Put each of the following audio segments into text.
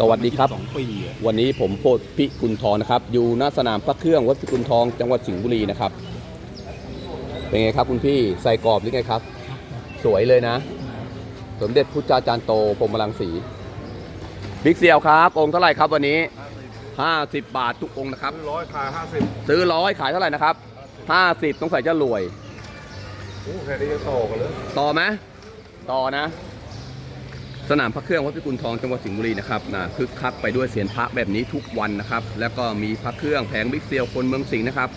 สวัสดีครับสองปีอะวันนี้ผมโพธิพิกุลทองนะครับ อยู่หน้าสนามพระเครื่องวัดพิกุลทองจังหวัดสิงห์บุรีนะครับ เป็นไงครับคุณพี่ใส่กรอบหรือไงครับ สวยเลยนะ สมเด็จพุทธาจารย์โตพรหมรังสีบิ๊กเซียวครับ องค์เท่าไหร่ครับวันนี้ 50 บาททุกองค์นะครับร้อยขายห้าสิบซื้อร้อยขายเท่าไหร่นะครับ 50ต้องใส่จะรวยโอ้แค่นี้จะโตกันเลยต่อไหมต่อนะ สนามพระเครื่องวัดพิกุลทองจังหวัดสิงห์บุรีนะครับนะคึกคักไปด้วยเสียนพระแบบนี้ทุกวันนะครับ แล้วก็มีพระเครื่องแผงบิ๊กเซียวคนเมืองสิงห์นะครับ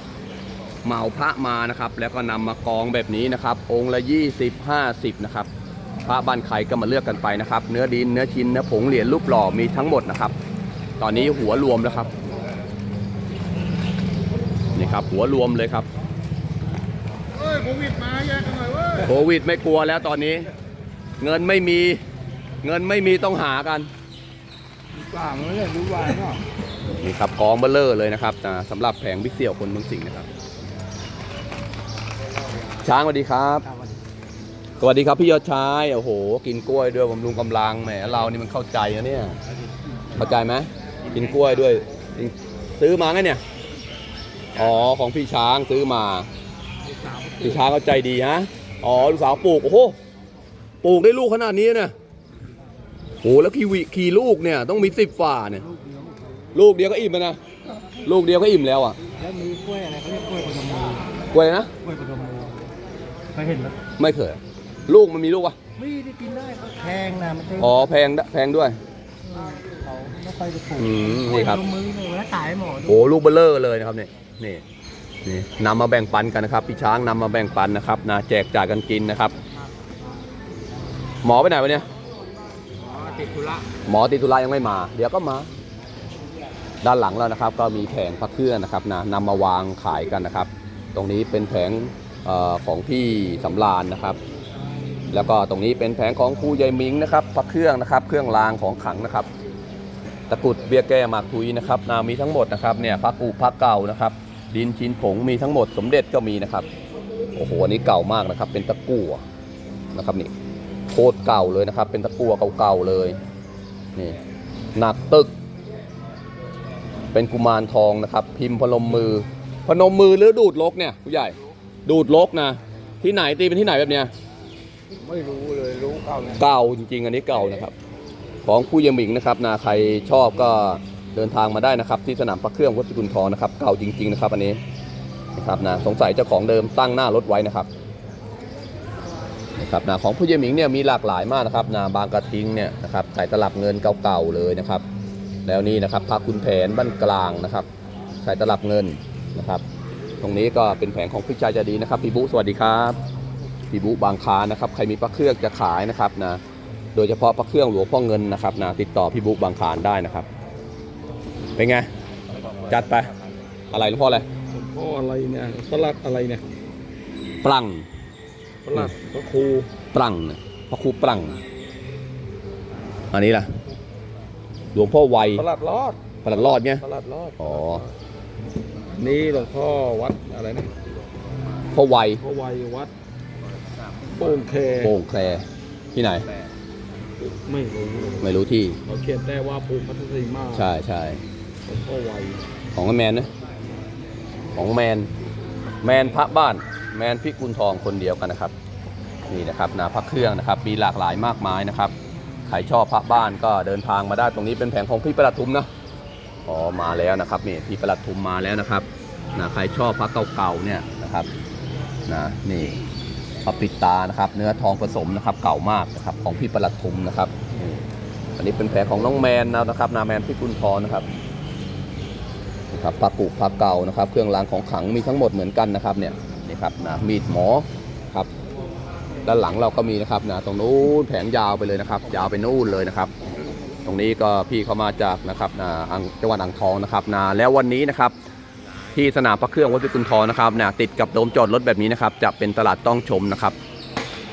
เหมาพระมานะครับ แล้วก็นำมากองแบบนี้นะครับ องค์ละ 20 50 นะครับ พระบ้านใครก็มาเลือกกันไปนะครับ เนื้อดินเนื้อชิ้นเนื้อผงเหรียญรูปหล่อมีทั้งหมดนะครับ ตอนนี้หัวรวมแล้วครับนี่ครับหัวรวมเลยครับเฮ้ยโควิดมาแยกกันหน่อยเว้ยโควิดไม่กลัวแล้วตอนนี้ เงินไม่มี เงินไม่มีต้องหากันป่ามันเนี่ยรู้วายเนาะนี่ครับกองเบลเลอร์เลยนะครับอ่าสำหรับแผงบิ๊กเสี่ยวคนเมืองสิงห์นะครับ ช้างสวัสดีครับสวัสดีครับพี่ยอดชายโอ้โห กินกล้วยด้วยบำรุงกำลังแหมเรานี่มันเข้าใจนะเนี่ย เข้าใจไหมกินกล้วยด้วยกินซื้อมาไงเนี่ยอ๋อของพี่ช้างซื้อมาพี่ช้างเข้าใจดีฮะอ๋อลูกสาวปลูกโอ้โหปลูกได้ลูกขนาดนี้เนี่ย โอ้แล้วขี่วิขี่ลูกเนี่ยต้องมีสิบฝ่าเนี่ยลูกเดียวก็อิ่มแล้วนะ ลูกเดียวก็อิ่มแล้วอะแล้วมีกล้วยอะไรเขาเรียกกล้วยปฐมมือกล้วยนะ กล้วยปฐมมือเคยเห็นไหมไม่เคย ลูกมันมีลูกปะไม่ได้กินได้เขาแพงนะมันแพงอ๋อแพงดแพงด้วย เขาไม่ค่อยจะปลูกอืมกล้วยนี่ครับปฐมมือเนี่ยเวลาขายให้หมอดู โอ้ลูกเบลเลอร์เลยนะครับเนี่ยนี่นี่นำมาแบ่งปันกันนะครับ พี่ช้างนำมาแบ่งปันนะครับนะแจกจ่ายกันกินนะครับ หมอไปไหนวะเนี่ย ติดธุระหมอติดธุระยังไม่มา เดี๋ยวก็มา ด้านหลังแล้วนะครับ ก็มีแผงพระเครื่องนะครับนะนำมาวางขายกันนะครับ ตรงนี้เป็นแผงออของพี่สำราญนะครับ แล้วก็ตรงนี้เป็นแผงของครูยายมิงนะครับพระเครื่องนะครับ เครื่องรางของขลังนะครับ ตะกรุดเบียแก้หมากทุยนะครับนามีทั้งหมดนะครับเนี่ยพระกูพระเก่านะครับ ดินชินผงมีทั้งหมดสมเด็จก็มีนะครับโอ้โหอันนี้เก่ามากนะครับ เป็นตะกั่วนะครับนี่ โคตรเก่าเลยนะครับ เป็นตะกั่วเก่าๆเลยนี่หนักตึก เป็นกุมารทองนะครับ พิมพ์พนมมือ พนมมือหรือดูดลกเนี่ยผู้ใหญ่ดูดลกนะ ที่ไหนตีเป็นที่ไหนแบบเนี้ยไม่รู้เลยรู้เก่าเลยเก่าจริง ๆ อันนี้เก่านะครับ ของผู้ยหมิงนะครับนะใครชอบก็เดินทางมาได้นะครับ ที่สนามพระเครื่องวัดพิกุลทองนะครับ เก่าจริง ๆ นะครับ อันนี้นะครับนะสงสัยเจ้าของเดิมตั้งหน้ารถไว้นะครับ นะครับนะของผู้ยหมิงเนี่ยมีหลากหลายมากนะครับนะบางกระทิงเนี่ยนะครับใส่ตลับเงินเก่าๆเลยนะครับ แล้วนี่นะครับพระคุณแผนบ้านกลางนะครับใส่ตลับเงินนะครับ ตรงนี้ก็เป็นแผงของพี่ชายใจะดีนะครับพี่บุ๊สวัสดีครับพี่บุ๊บางค้านะครับใครมีพระเครื่องจะขายนะครับนะโดยเฉพาะพระเครื่องหลวงพ่อเงินนะครับนะติดต่อพี่บุ๊บางคารได้นะครับเป็นไงจัดไปอะไรหลวงพ่ออะไรพ่ออะไรเนี่ยตลัดอะไรเนี่ยปลัง ตลัดพระครูปลังนะพระครูปลัง อันนี้ล่ะ หลวงพ่อไวตลัดรอดประหลัดรอดไงตลัดรอดอ๋อ นี่หลวงพ่อวัดอะไรนะพ่อไวพระวัยวัดโป่งแคโป่งแคลที่ไหน ไม่รู้เลยไม่รู้ที่เขาเขียนได้ว่าภูมิพัฒนีมาใช่ใช่หลวงพ่อวัยของแมนนะของแมน แมนพระบ้าน แมนพิกุลทองคนเดียวกันนะครับนี่นะครับนะพระเครื่องนะครับมีหลากหลายมากมายนะครับใครชอบพระบ้านก็เดินทางมาได้ตรงนี้เป็นแผงของพี่ประหลัดทุมนะอ๋อมาแล้วนะครับนี่พี่ประหลัดทุมมาแล้วนะครับนะใครชอบพระเก่าๆเนี่ยนะครับนะนี่พระปิดตานะครับ เนื้อทองผสมนะครับเก่ามากนะครับของพี่ประหลัดทุมนะครับอันนี้เป็นแผงของน้องแมนนะครับนาแมนพิกุลทองนะครับนะครับปลาปุกปลาเก่านะครับ เครื่องรางของขลังมีทั้งหมดเหมือนกันนะครับเนี่ย นี่ครับนะมีดหมอครับด้านหลังเราก็มีนะครับนะตรงนู้นแผงยาวไปเลยนะครับ ยาวไปนู่นเลยนะครับ ตรงนี้ก็พี่เขามาจากนะครับนะอังจังหวัดอ่างทองนะครับนะแล้ววันนี้นะครับที่สนามพระเครื่องวัดพิกุลทองนะครับนะติดกับโดมจอดรถแบบนี้นะครับ จะเป็นตลาดต้องชมนะครับ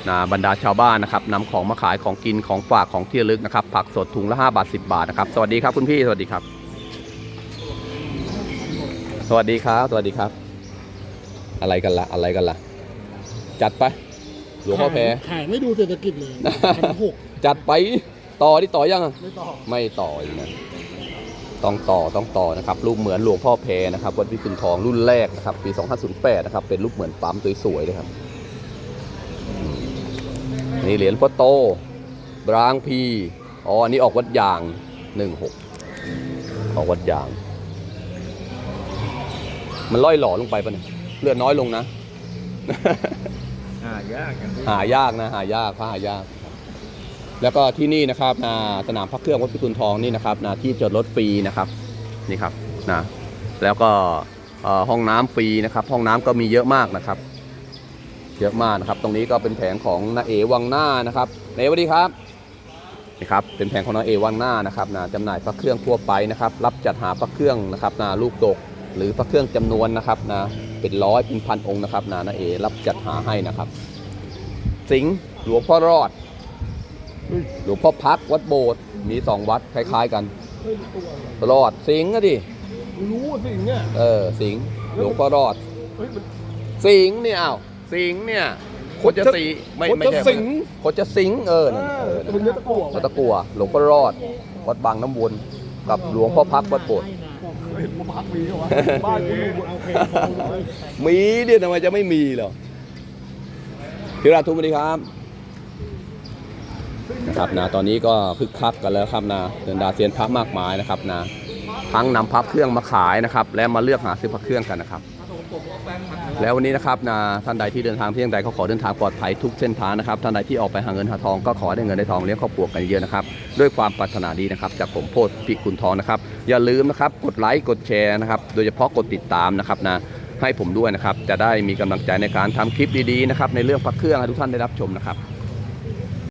นะบรรดาชาวบ้านนะครับนำของมาขายของกินของฝากของที่ระลึกนะครับ ผักสดถุงละ5บาท10 บาทนะครับ สวัสดีครับคุณพี่สวัสดีครับ สวัสดีครับ สวัสดีครับ อะไรกันละ่ะอะไรกันละ่ะจัดไป หลวงพ่อแพรขายไม่ดูเศรษฐกิจเลยพันหกจัดไปต่อที่ต่อยังอะไม่ต่อไม่ต่ออีกนะต้องต่อต้องต่อนะครับรูปเหมือนหลวงพ่อเพนะครับวัดพิกุลทองรุ่นแรกนะครับปี 2508 นะครับ เป็นรูปเหมือนปั๊มสวยๆเลยครับอืมนี่เหรียญพ่อโตบรางพีอ๋ออันนี้ออกวัดยาง 16 ออกวัดยาง มันล่อยหล่อลงไปปะเนี่ย เลือดน้อยลงนะอ่ายากอย่างที่หายากนะหายากพระหายาก แล้วก็ที่นี่นะครับนะสนามพักเครื่องวัดพิกุลทองนี่นะครับนะที่จอดรถฟรีนะครับนี่ครับนะแล้วก็เอ่อห้องน้ำฟรีนะครับ ห้องน้ำก็มีเยอะมากนะครับ เยอะมากนะครับ ตรงนี้ก็เป็นแผงของนาเอวังหน้านะครับนาเอสวัสดีครับนี่ครับเป็นแผงของนาเอวังหน้านะครับนะจำหน่ายพระเครื่องทั่วไปนะครับ รับจัดหาพระเครื่องนะครับนะลูกดก หรือพระเครื่องจำนวนนะครับนะเป็นร้อยเป็นพันองค์นะครับนะนาเอรับจัดหาให้นะครับ สิงห์หลวงพ่อรอดหลวงพ่อพักวัดโบสถ์มีสองวัดคล้ายๆกันเฮ้ยตัวรอดสิงห์ก็ดิรู้สิเนี่ยเออสิงห์หลวงพ่อรอดเฮ้ยมันสิงห์เนี่ยอ้าวสิงห์เนี่ยโคจะสีไม่ไม่ใช่โคจะสิงห์โคจะสิงห์เออนั่นเออมันเนื้อตะกั่ววัดตะกัวหลวงพ่อรอด วัดบางน้ำวนกับหลวงพ่อพักวัดโบสถ์ เห็นมาพักมีเหรอวะบ้านกูอยู่เอาเพลงโฟนเลยมีเดี๋ยวทำไมจะไม่มีเหรอพี่ราทุมสวัสดีครับนะครับนะตอนนี้ก็คึกคักกันแล้วครับนะเดินดาเซียนพระมากมายนะครับนะทั้งนำพระเครื่องมาขายนะครับ และมาเลือกหาซื้อพระเครื่องกันนะครับ แล้ววันนี้นะครับนะท่านใดที่เดินทางเพียงใดก็ขอเดินทางปลอดภัยทุกเส้นทางนะครับท่านใดที่ออกไปหาเงินหาทองก็ขอได้เงินได้ทองเลี้ยงครอบครัวกันเยอะนะครับด้วยความปรารถนาดีนะครับจากผมโพธิพิกุลทองนะครับอย่าลืมนะครับกดไลค์กดแชร์นะครับโดยเฉพาะกดติดตามนะครับนะให้ผมด้วยนะครับจะได้มีกำลังใจในการทำคลิปดีๆนะครับในเรื่องพระเครื่องให้ทุกท่านได้รับชมนะครับ